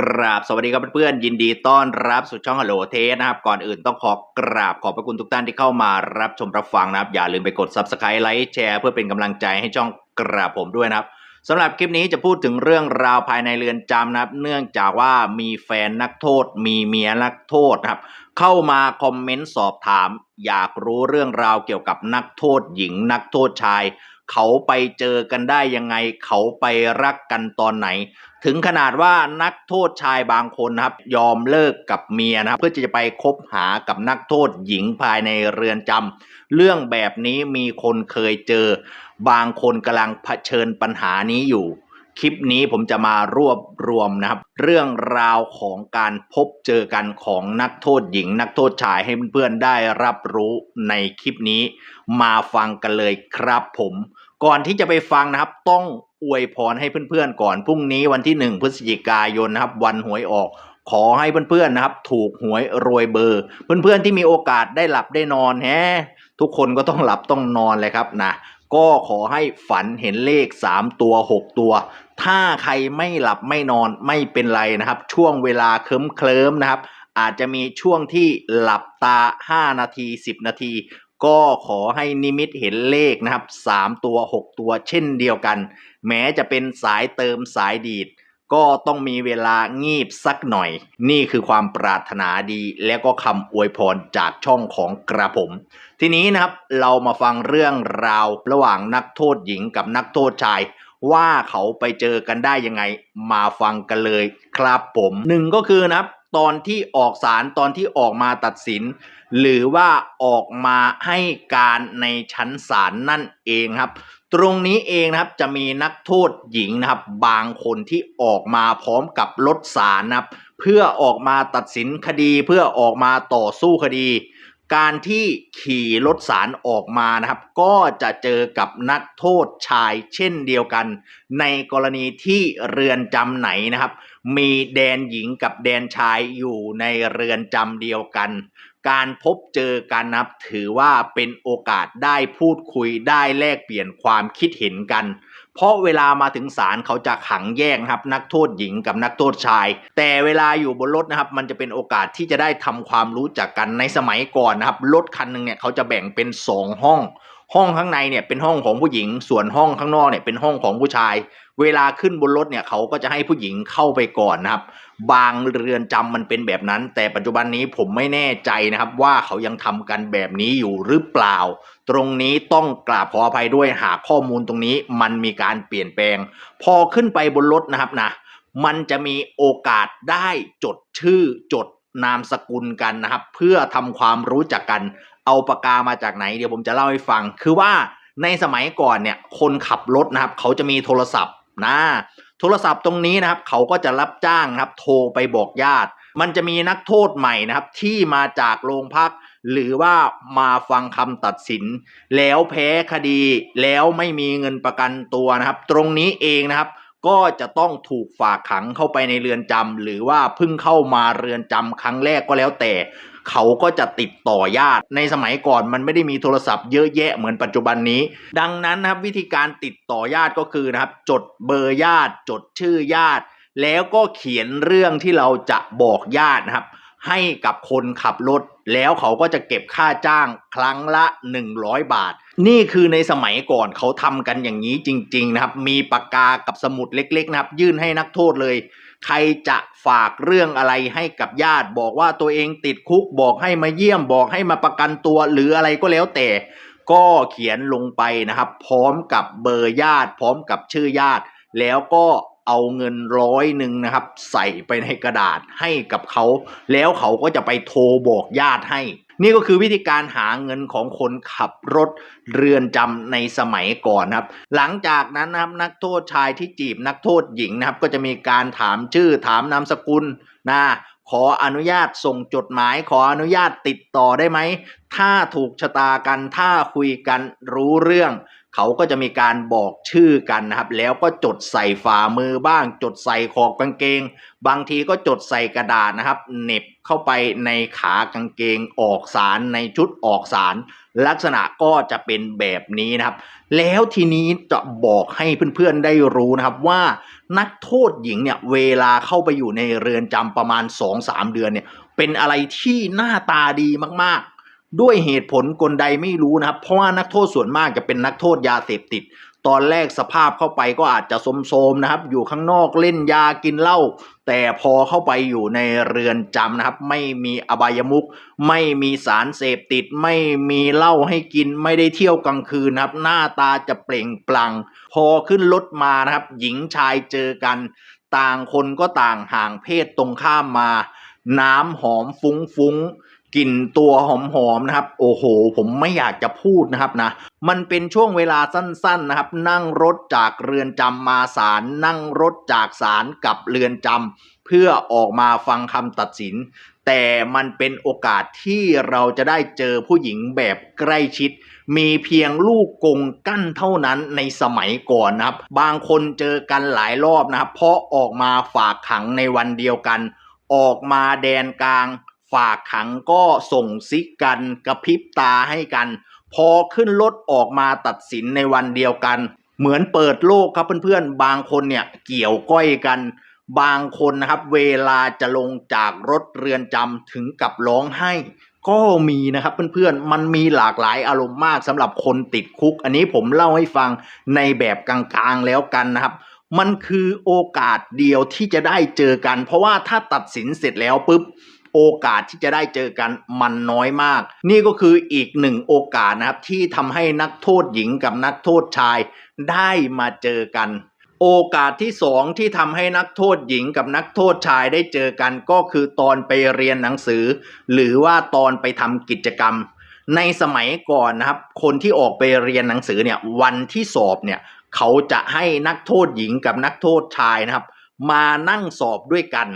กราบสวัสดีครับเพื่อนๆยินดีต้อนรับสู่ช่องฮัลโหลเทสนะครับ ก่อนอื่นต้องขอกราบขอบพระคุณทุกท่านที่เข้ามารับชมรับฟังนะครับ อย่าลืมไปกด subscribe ไลค์แชร์เพื่อเป็นกำลังใจให้ช่องกราบผมด้วยนะครับสำหรับคลิปนี้จะพูดถึงเรื่องราวภายในเรือนจำนะครับ เนื่องจากว่ามีแฟนนักโทษ มีเมียนักโทษนะครับ เข้ามาคอมเมนต์สอบถาม อยากรู้เรื่องราวเกี่ยวกับนักโทษหญิงนักโทษชาย เขาไปเจอกันได้ยังไง เขาไปรักกันตอนไหน ถึงขนาดว่านักโทษชายบางคนนะครับ ยอมเลิกกับเมียนะครับ เพื่อจะไปคบหากับนักโทษหญิงภายในเรือนจำเรื่องแบบนี้มีคนเคยเจอ บางคนกำลังเผชิญปัญหานี้อยู่ คลิปนี้ผมจะมารวบรวมนะครับ เรื่องราวของการพบเจอกันของนักโทษหญิง นักโทษชายให้เพื่อนๆได้รับรู้ในคลิปนี้ มาฟังกันเลยครับผม ก่อนที่จะไปฟังนะครับต้องอวยพรให้เพื่อนๆก่อนพรุ่งนี้วันที่ 1 พฤศจิกายนนะครับ วันหวยออกขอให้เพื่อนๆนะครับ ถูกหวยรวยเบอร์ เพื่อนๆที่มีโอกาสได้หลับได้นอนแฮะทุกคนก็ต้องหลับต้องนอนเลยครับนะ ก็ขอให้ฝันเห็นเลข 3 ตัว 6 ตัว ถ้าใครไม่หลับไม่นอนไม่เป็นไรนะครับ ช่วงเวลาเคลิ้มเคลิ้มนะครับ อาจจะมีช่วงที่หลับตา 5 นาที 10 นาที ก็ขอให้นิมิตเห็นเลขนะครับ 3 ตัว 6 ตัวเช่นเดียวกัน แม้จะเป็นสายเติมสายดีด ก็ต้องมีเวลางีบสักหน่อย นี่คือความปรารถนาดีและก็คำอวยพรจากช่องของกระผม ทีนี้นะครับเรามาฟังเรื่องราวระหว่างนักโทษหญิงกับนักโทษชาย ว่าเขาไปเจอกันได้ยังไง มาฟังกันเลยครับผมหนึ่งก็คือนะครับตอนที่ออกศาลตอนที่ออกมาตัดสิน หรือว่าออกมาให้การในชั้นศาลนั่นเองครับ ตรงนี้เองนะครับจะมีนักโทษหญิงนะครับบางคนที่ออกมาพร้อมกับรถศาลนะครับเพื่อออกมาตัดสินคดีเพื่อออกมาต่อสู้คดี การที่ขี่รถสารออกมานะครับ ก็จะเจอกับนักโทษชายเช่นเดียวกัน ในกรณีที่เรือนจำไหนนะครับ มีแดนหญิงกับแดนชายอยู่ในเรือนจำเดียวกัน การพบเจอกันนะครับถือว่าเป็นโอกาสได้พูดคุยได้แลกเปลี่ยนความคิดเห็นกัน เพราะเวลามาถึงศาลเขาจะขังแยกครับนักโทษหญิงกับนักโทษชาย แต่เวลาอยู่บนรถนะครับ มันจะเป็นโอกาสที่จะได้ทำความรู้จักกันในสมัยก่อนนะครับรถคันหนึ่งเนี่ยเขาจะแบ่งเป็นสองห้อง ห้องข้างในเนี่ยเป็นห้องของผู้หญิง ส่วนห้องข้างนอกเนี่ยเป็นห้องของผู้ชาย เวลาขึ้นบนรถเนี่ยเขาก็จะให้ผู้หญิงเข้าไปก่อนนะครับ บางเรือนจำมันเป็นแบบนั้น แต่ปัจจุบันนี้ผมไม่แน่ใจนะครับว่าเขายังทำกันแบบนี้อยู่หรือเปล่า ตรงนี้ต้องกราบขออภัยด้วยหากข้อมูลตรงนี้มันมีการเปลี่ยนแปลง พอขึ้นไปบนรถนะครับนะมันจะมีโอกาสได้จดชื่อจดนามสกุลกันนะครับ เพื่อทำความรู้จักกัน เอาปากกามาจากไหนเดี๋ยวผมจะเล่าให้ฟัง คือว่าในสมัยก่อนเนี่ยคนขับรถนะครับ เขาจะมีโทรศัพท์นะโทรศัพท์ตรงนี้นะครับ เขาก็จะรับจ้างนะครับโทรไปบอกญาติ มันจะมีนักโทษใหม่นะครับ ที่มาจากโรงพัก หรือว่ามาฟังคำตัดสิน แล้วแพ้คดีแล้วไม่มีเงินประกันตัวนะครับ ตรงนี้เองนะครับ ก็จะต้องถูกฝากขังเข้าไปในเรือนจำหรือว่าเพิ่งเข้ามาเรือนจำครั้งแรกก็แล้วแต่ เขาก็จะติดต่อญาติ ในสมัยก่อนมันไม่ได้มีโทรศัพท์เยอะแยะเหมือนปัจจุบันนี้ ดังนั้นนะครับวิธีการติดต่อญาติก็คือนะครับ จดเบอร์ญาติ จดชื่อญาติ แล้วก็เขียนเรื่องที่เราจะบอกญาตินะครับ ให้กับคนขับรถ แล้วเขาก็จะเก็บค่าจ้างครั้งละ 100 บาท นี่คือในสมัยก่อนเขาทำกันอย่างนี้จริง ๆ นะครับ มีปากกากับสมุดเล็ก ๆ นะครับ ยื่นให้นักโทษเลย ใครจะฝากเรื่องอะไรให้กับญาติ บอกว่าตัวเองติดคุกบอกให้มาเยี่ยมบอกให้มาประกันตัวหรืออะไรก็แล้วแต่ ก็เขียนลงไปนะครับ พร้อมกับเบอร์ญาติ พร้อมกับชื่อญาติ แล้วก็ เอาเงินร้อยหนึ่งนะครับ ใส่ไปในกระดาษให้กับเขา แล้วเขาก็จะไปโทรบอกญาติให้ นี่ก็คือวิธีการหาเงินของคนขับรถเรือนจำในสมัยก่อนครับ หลังจากนั้นนะครับนักโทษชายที่จีบนักโทษหญิงนะครับ ก็จะมีการถามชื่อถามนามสกุลนะขออนุญาตส่งจดหมาย ขออนุญาตติดต่อได้ไหม ถ้าถูกชะตากัน ถ้าคุยกันรู้เรื่อง เขาก็จะมีการบอกชื่อกันนะครับ แล้วก็จดใส่ฝ่ามือบ้าง จดใส่ขอบกางเกง บางทีก็จดใส่กระดาษนะครับเหน็บเข้าไปในขากางเกงออกสารในชุดออกสารลักษณะก็จะเป็นแบบนี้นะครับ แล้วทีนี้จะบอกให้เพื่อนๆได้รู้นะครับว่านักโทษหญิงเนี่ยเวลาเข้าไปอยู่ในเรือนจำประมาณ 2-3 เดือนเนี่ยเป็นอะไรที่หน้าตาดีมากๆ ด้วยเหตุผลกลใดไม่รู้นะครับ เพราะว่านักโทษส่วนมากจะเป็นนักโทษยาเสพติด ตอนแรกสภาพเข้าไปก็อาจจะโทรมๆนะครับ อยู่ข้างนอกเล่นยากินเหล้าแต่พอเข้าไปอยู่ในเรือนจำนะครับ ไม่มีอบายมุขไม่มีสารเสพติด ไม่มีเหล้าให้กินไม่ได้เที่ยวกลางคืนนะครับ หน้าตาจะเปล่งปลั่งพอขึ้นรถมานะครับ หญิงชายเจอกัน ต่างคนก็ต่างห่างเพศตรงข้ามมา น้ำหอมฟุ้งฟุ้งๆ กลิ่นตัวหอมๆนะครับ โอ้โห ผมไม่อยากจะพูดนะครับนะ มันเป็นช่วงเวลาสั้นๆนะครับ นั่งรถจากเรือนจำมาศาลนั่งรถจากศาลกลับเรือนจำเพื่อออกมาฟังคำตัดสิน แต่มันเป็นโอกาสที่เราจะได้เจอผู้หญิงแบบใกล้ชิด มีเพียงลูกกงกั้นเท่านั้นในสมัยก่อนนะครับ บางคนเจอกันหลายรอบนะครับ เพราะออกมาฝากขังในวันเดียวกัน ออกมาแดนกลาง ฝากขังก็ส่งซิกกันกระพริบตาให้กัน พอขึ้นรถออกมาตัดสินในวันเดียวกัน เหมือนเปิดโลกครับเพื่อนๆ บางคนเนี่ยเกี่ยวก้อยกัน บางคนนะครับเวลาจะลงจากรถเรือนจำถึงกับร้องไห้ ก็มีนะครับเพื่อนๆ มันมีหลากหลายอารมณ์มากสำหรับคนติดคุก อันนี้ผมเล่าให้ฟังในแบบกลางๆแล้วกันนะครับมันคือโอกาสเดียวที่จะได้เจอกัน เพราะว่าถ้าตัดสินเสร็จแล้วปุ๊บ โอกาสที่จะได้เจอกันมันน้อยมาก นี่ก็คืออีกหนึ่งโอกาสนะครับที่ทำให้นักโทษหญิงกับนักโทษชายได้มาเจอกัน โอกาสที่สองที่ทำให้นักโทษหญิงกับนักโทษชายได้เจอกันก็คือตอนไปเรียนหนังสือ หรือว่าตอนไปทำกิจกรรมในสมัยก่อนนะครับ คนที่ออกไปเรียนหนังสือเนี่ยวันที่สอบเนี่ยเขาจะให้นักโทษหญิงกับนักโทษชายนะครับ มานั่งสอบด้วยกัน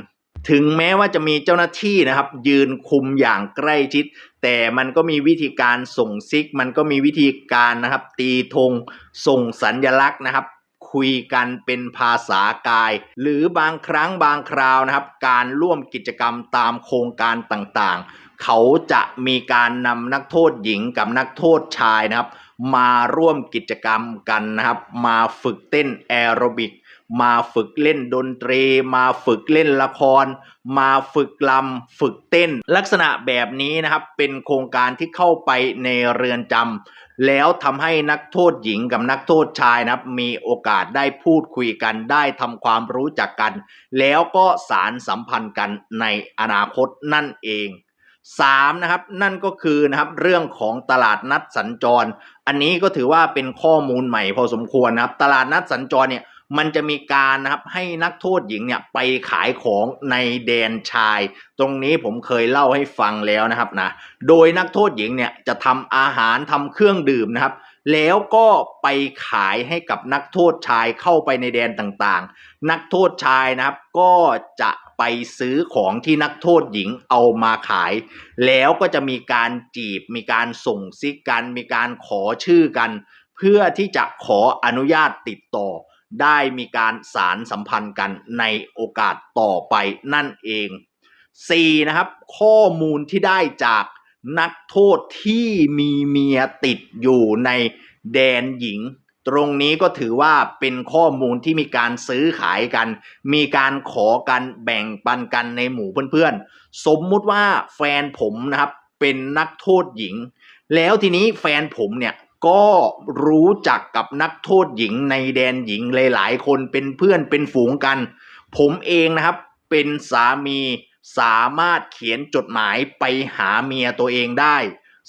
ถึงแม้ว่าจะมีเจ้าหน้าที่นะครับ ยืนคุมอย่างใกล้ชิด แต่มันก็มีวิธีการส่งซิก มันก็มีวิธีการนะครับ ตีธงส่งสัญญลักษณ์นะครับ คุยกันเป็นภาษากาย หรือบางครั้งบางคราวนะครับ การร่วมกิจกรรมตามโครงการต่างๆ เขาจะมีการนำนักโทษหญิงกับนักโทษชายนะครับ มาร่วมกิจกรรมกันนะครับ มาฝึกเต้นแอโรบิก มาฝึกเล่นดนตรี มาฝึกเล่นละคร มาฝึกลำฝึกเต้น ลักษณะแบบนี้นะครับเป็นโครงการที่เข้าไปในเรือนจำแล้วทำให้นักโทษหญิงกับนักโทษชายนะครับ มีโอกาสได้พูดคุยกันได้ทำความรู้จักกัน แล้วก็สารสัมพันธ์กันในอนาคตนั่นเองสามนะครับนั่นก็คือนะครับเรื่องของตลาดนัดสัญจร อันนี้ก็ถือว่าเป็นข้อมูลใหม่พอสมควรนะครับ ตลาดนัดสัญจรเนี่ย มันจะมีการนะครับให้นักโทษหญิงเนี่ยไปขายของในแดนชาย ตรงนี้ผมเคยเล่าให้ฟังแล้วนะครับนะโดยนักโทษหญิงเนี่ยจะทำอาหารทำเครื่องดื่มนะครับแล้วก็ไปขายให้กับนักโทษชายเข้าไปในแดนต่างๆ นักโทษชายนะครับก็จะไปซื้อของที่นักโทษหญิงเอามาขาย แล้วก็จะมีการจีบ มีการส่งซิกกัน มีการขอชื่อกัน เพื่อที่จะขออนุญาตติดต่อ ได้มีการสารสัมพันธ์กันในโอกาสต่อไปนั่นเอง 4. นะครับ ข้อมูลที่ได้จากนักโทษที่มีเมียติดอยู่ในแดนหญิง ตรงนี้ก็ถือว่าเป็นข้อมูลที่มีการซื้อขายกัน มีการขอกันแบ่งปันกันในหมู่เพื่อนๆ สมมุติว่าแฟนผมนะครับเป็นนักโทษหญิง แล้วทีนี้แฟนผมเนี่ย ก็รู้จักกับนักโทษหญิงในแดนหญิงหลาย ๆ คนเป็นเพื่อนเป็นฝูงกัน ผมเองนะครับเป็นสามีสามารถเขียนจดหมายไปหาเมียตัวเองได้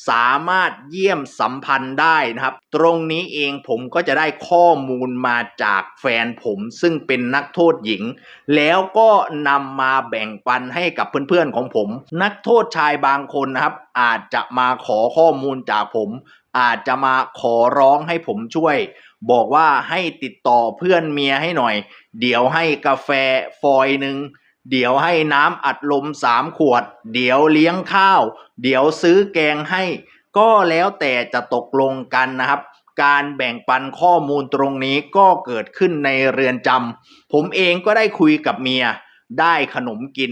สามารถเยี่ยมสัมพันธ์ได้นะครับ ตรงนี้เองผมก็จะได้ข้อมูลมาจากแฟนผมซึ่งเป็นนักโทษหญิง แล้วก็นำมาแบ่งปันให้กับเพื่อนๆของผม นักโทษชายบางคนนะครับ อาจจะมาขอข้อมูลจากผม อาจจะมาขอร้องให้ผมช่วย บอกว่าให้ติดต่อเพื่อนเมียให้หน่อย เดี๋ยวให้กาแฟฟอยหนึ่งเดี๋ยวให้น้ำอัดลมสามขวด เดี๋ยวเลี้ยงข้าว เดี๋ยวซื้อแกงให้ ก็แล้วแต่จะตกลงกันนะครับ การแบ่งปันข้อมูลตรงนี้ก็เกิดขึ้นในเรือนจำผมเองก็ได้คุยกับเมีย ได้ขนมกิน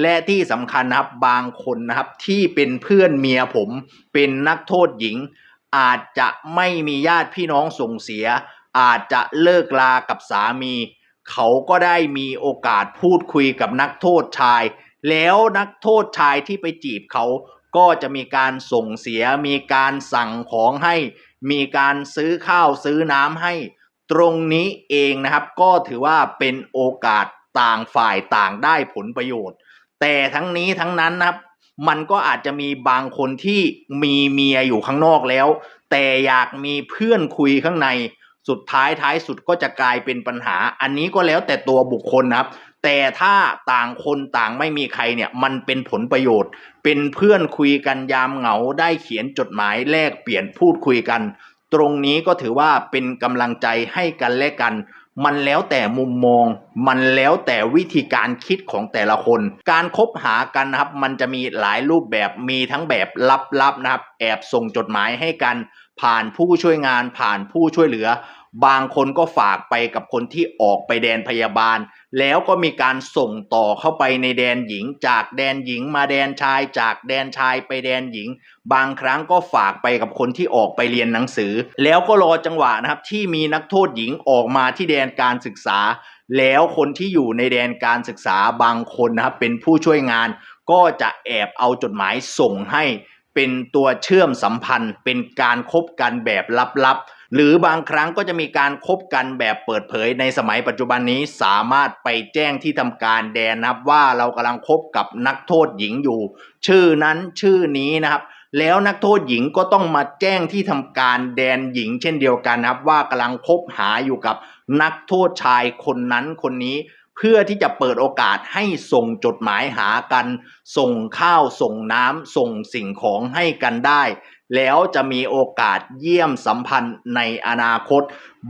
และที่สำคัญนะครับบางคนนะครับที่เป็นเพื่อนเมียผมเป็นนักโทษหญิง อาจจะไม่มีญาติพี่น้องส่งเสีย อาจจะเลิกลากับสามี เขาก็ได้มีโอกาสพูดคุยกับนักโทษชาย แล้วนักโทษชายที่ไปจีบเขาก็จะมีการส่งเสีย มีการสั่งของให้ มีการซื้อข้าวซื้อน้ำให้ ตรงนี้เองนะครับ ก็ถือว่าเป็นโอกาสต่างฝ่ายต่างได้ผลประโยชน์ แต่ทั้งนี้ทั้งนั้นนะครับ มันก็อาจจะมีบางคนที่มีเมียอยู่ข้างนอกแล้ว แต่อยากมีเพื่อนคุยข้างในสุดท้ายท้ายสุดก็จะกลายเป็นปัญหา อันนี้ก็แล้วแต่ตัวบุคคลนะครับ แต่ถ้าต่างคนต่างไม่มีใครเนี่ยมันเป็นผลประโยชน์ เป็นเพื่อนคุยกันยามเหงาได้เขียนจดหมายแลกเปลี่ยนพูดคุยกัน ตรงนี้ก็ถือว่าเป็นกำลังใจให้กันและกัน มันแล้วแต่มุมมอง มันแล้วแต่วิธีการคิดของแต่ละคน การคบหากันนะครับ มันจะมีหลายรูปแบบมีทั้งแบบลับๆนะครับ แอบส่งจดหมายให้กัน ผ่านผู้ช่วยงานผ่านผู้ช่วยเหลือ บางคนก็ฝากไปกับคนที่ออกไปแดนพยาบาล แล้วก็มีการส่งต่อเข้าไปในแดนหญิง จากแดนหญิงมาแดนชาย จากแดนชายไปแดนหญิง บางครั้งก็ฝากไปกับคนที่ออกไปเรียนหนังสือ แล้วก็รอจังหวะนะครับที่มีนักโทษหญิงออกมาที่แดนการศึกษา แล้วคนที่อยู่ในแดนการศึกษาบางคนนะครับเป็นผู้ช่วยงาน ก็จะแอบเอาจดหมายส่งให้ เป็นตัวเชื่อมสัมพันธ์ เป็นการคบกันแบบลับๆ หรือบางครั้งก็จะมีการคบกันแบบเปิดเผยในสมัยปัจจุบันนี้สามารถไปแจ้งที่ทำการแดนนะครับว่าเรากำลังคบกับนักโทษหญิงอยู่ ชื่อนั้นชื่อนี้นะครับ แล้วนักโทษหญิงก็ต้องมาแจ้งที่ทำการแดนหญิง เช่นเดียวกันนะครับ ว่ากำลังคบหาอยู่กับนักโทษชายคนนั้นคนนี้เพื่อที่จะเปิดโอกาสให้ส่งจดหมายหากัน ส่งข้าวส่งน้ำส่งสิ่งของให้กันได้ แล้วจะมีโอกาสเยี่ยมสัมพันธ์ในอนาคต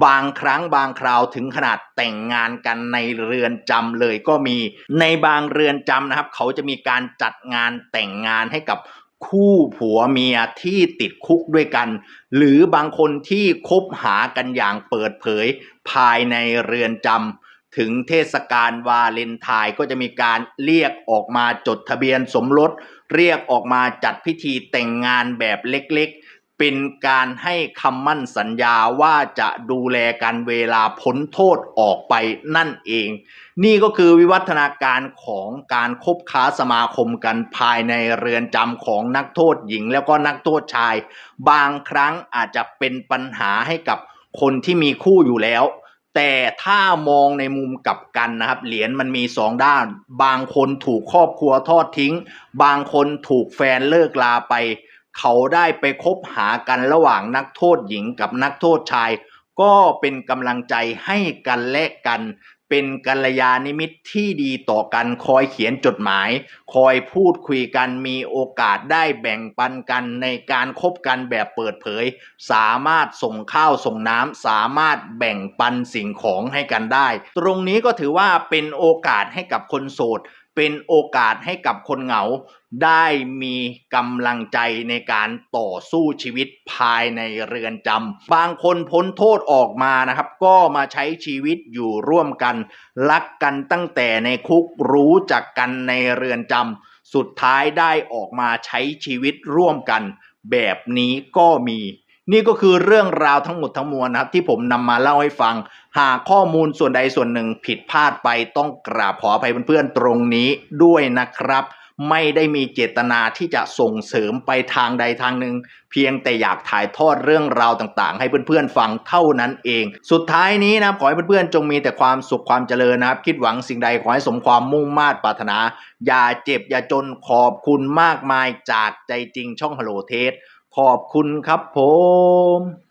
บางครั้งบางคราวถึงขนาดแต่งงานกันในเรือนจำเลยก็มี ในบางเรือนจำนะครับ เขาจะมีการจัดงานแต่งงานให้กับคู่ผัวเมียที่ติดคุกด้วยกัน หรือบางคนที่คบหากันอย่างเปิดเผยภายในเรือนจำถึงเทศกาลวาเลนไทน์ก็จะมีการเรียกออกมาจดทะเบียนสมรส เรียกออกมาจัดพิธีแต่งงานแบบเล็กๆ เป็นการให้คำมั่นสัญญาว่าจะดูแลกันเวลาพ้นโทษออกไปนั่นเอง นี่ก็คือวิวัฒนาการของการคบค้าสมาคมกันภายในเรือนจำของนักโทษหญิงแล้วก็นักโทษชาย บางครั้งอาจจะเป็นปัญหาให้กับคนที่มีคู่อยู่แล้ว แต่ถ้ามองในมุมกลับกันนะครับเหรียญมันมีสองด้าน บางคนถูกครอบครัวทอดทิ้ง บางคนถูกแฟนเลิกลาไป เขาได้ไปคบหากันระหว่างนักโทษหญิงกับนักโทษชาย ก็เป็นกำลังใจให้กันและกัน เป็นกัลยาณมิตรที่ดีต่อกันคอยเขียนจดหมาย คอยพูดคุยกันมีโอกาสได้แบ่งปันกันในการคบกันแบบเปิดเผย สามารถส่งข้าวส่งน้ำสามารถแบ่งปันสิ่งของให้กันได้ ตรงนี้ก็ถือว่าเป็นโอกาสให้กับคนโสด เป็นโอกาสให้กับคนเหงา ได้มีกำลังใจในการต่อสู้ชีวิตภายในเรือนจำบางคนพ้นโทษออกมานะครับ ก็มาใช้ชีวิตอยู่ร่วมกัน รักกันตั้งแต่ในคุกรู้จักกันในเรือนจำสุดท้ายได้ออกมาใช้ชีวิตร่วมกัน แบบนี้ก็มี นี่ก็คือเรื่องราวทั้งหมดทั้งมวลนะครับที่ผมนำมาเล่าให้ฟัง หากข้อมูลส่วนใดส่วนหนึ่งผิดพลาดไปต้องกราบขออภัยเพื่อนๆตรงนี้ด้วยนะครับ ไม่ได้มีเจตนาที่จะส่งเสริมไปทางใดทางหนึ่ง เพียงแต่อยากถ่ายทอดเรื่องราวต่างๆ ให้เพื่อนๆฟังเท่านั้นเอง สุดท้ายนี้นะขอให้เพื่อนๆจงมีแต่ความสุขความเจริญนะครับ คิดหวังสิ่งใดขอให้สมความมุ่งมา่ปรารถนา อย่าเจ็บอย่าจนขอบคุณมากมายจากใจจริงช่องฮัลโหลเทส ขอบคุณครับผม